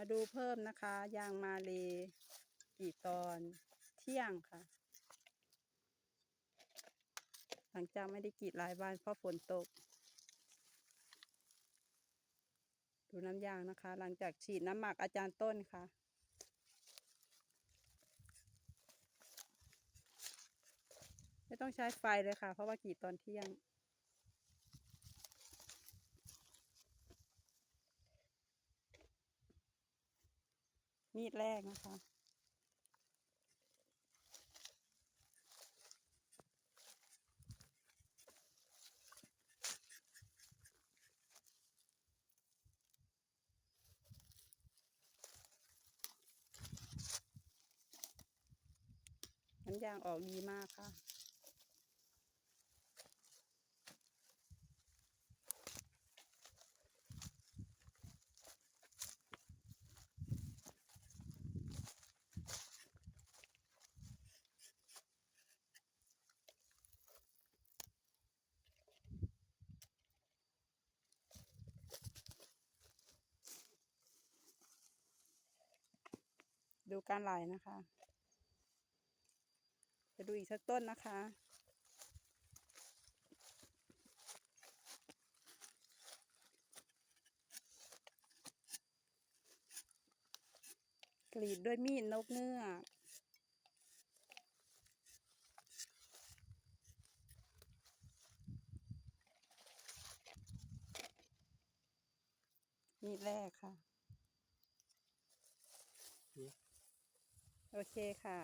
มาดูเพิ่มนะคะ ยางมาเลกี่ตอนเที่ยงค่ะ หลังจากไม่ได้กรีดหลายวันเพราะฝนตก ดูน้ำยางนะคะ หลังจากฉีดน้ำหมักอาจารย์ต้นค่ะไม่ต้องใช้ไฟเลยค่ะ เพราะว่ากรีดตอนเที่ยง มีดแรกนะคะ น้ำยางออกดีมากค่ะ ดูการไหลนะคะจะดูอีกสักต้นนะคะ กรีดด้วยมีดนกเงือกมีดแรกค่ะ โอเคค่ะ